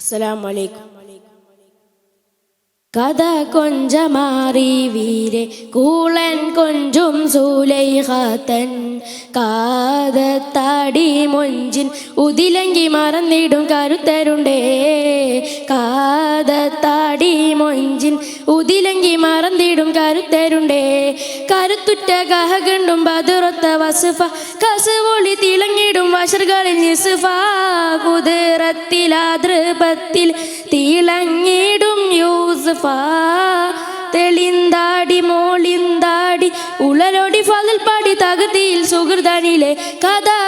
അസ്സലാമു അലൈക്കും. കഥ കൊഞ്ചമാറി വീരെ കൂളൻ കൊഞ്ചും സൂലൈഹാത്തൻ. കാതത്താടി മൊഞ്ചിൻ ഉതിലങ്കി മറന്നിടും കരുത്തരുണ്ടേ. കാതത്താടി മൊഞ്ചിൻ ഉതിലങ്കി മറന്നിടും കരുത്തരുണ്ടേ. കരുത്തുറ്റ കഹകണ്ടും ബതുറത്ത വസുഫ. കസുവൊളി തിളങ്ങിടും വഷറുകളിൽ നിസുഫ. കുതിരത്തിലാതൃപത്തിൽ തിളങ്ങിടും യൂസുഫ. തെളിന്താടി മോളിന്താടി ഉളലൊടി ഫതിൽ തകതിയിൽ സുഹൃതാനിലെ കഥ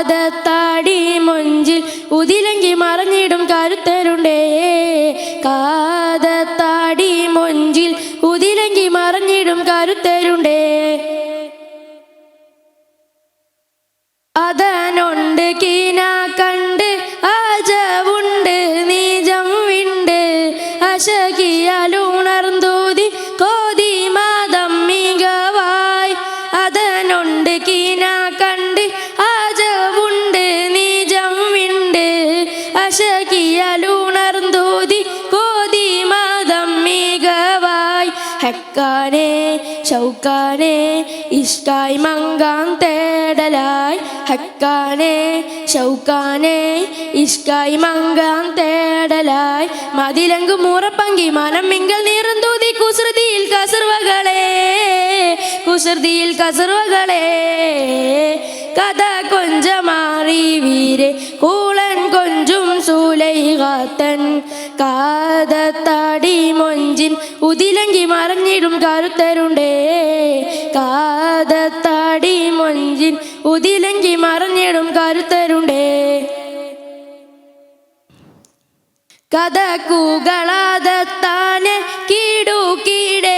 കാതത്താടി മൊഞ്ചിൽ ഉതിലങ്കി മറഞ്ഞിടും കരുത്തരുണ്ടേ. കാതത്താടി മൊഞ്ചിൽ ഉതിലങ്കി മറഞ്ഞിടും കരുത്തരുണ്ടേ. ഹെക്കാനെ ഷൗക്കാനെ ഇഷ്ടായി മങ്കാൻ തേടലായി ഹക്കാനെ ഷൗക്കാനെ ഇഷ്ടായി മങ്കാൻ തേടലായി. മതിലങ്കു മൂറപ്പങ്കി മനം മിങ്കൽ നീറന്തൂതി കുസൃതിയിൽ കസർവകളെ കുസൃതിയിൽ കസർവകളെ. കഥ കൊഞ്ചമാറി വീരെ കാതത്താടി മൊഞ്ചിൻ ഉതിലങ്കി മറഞ്ഞിടും കരുത്തരുണ്ടേ. കാതത്താടി മൊഞ്ചിൻ ഉതിലങ്കി മറഞ്ഞിടും കരുത്തരുണ്ടേ. കഥക്കുകളാതത്താനെ കീടു വീരച്ചാനെ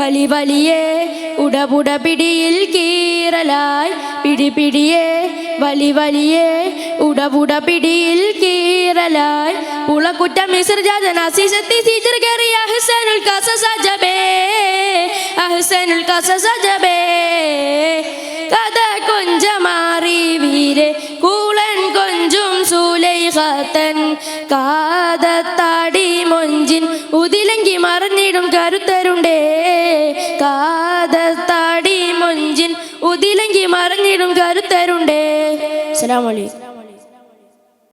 വലി വലിയേ ഉടപുട പിടിയിൽ കീറലായി. പിടി പിടിയേ വലി വലിയേ ഉടപുട പിടിയിൽ കീറലായി. പുളക്കുറ്റ അഹ്സനുൽ കസ സജബേ അഹ്സനുൽ കസ സജബേ. കഥ കൊഞ്ചമാറി വീരെ കൂളൻ കൊഞ്ചും സൂലൈഹത്തൻ കാതത്താടി മൊഞ്ചിൻ ഉതിലങ്കി മറിഞ്ഞിടും കരുത്തരുണ്ടേ. കാതത്താടി മൊഞ്ചിൻ ഉതിലെങ്കി മറിഞ്ഞിടും കരുത്തരുണ്ടേ. അസ്സലാമു അലൈക്കും.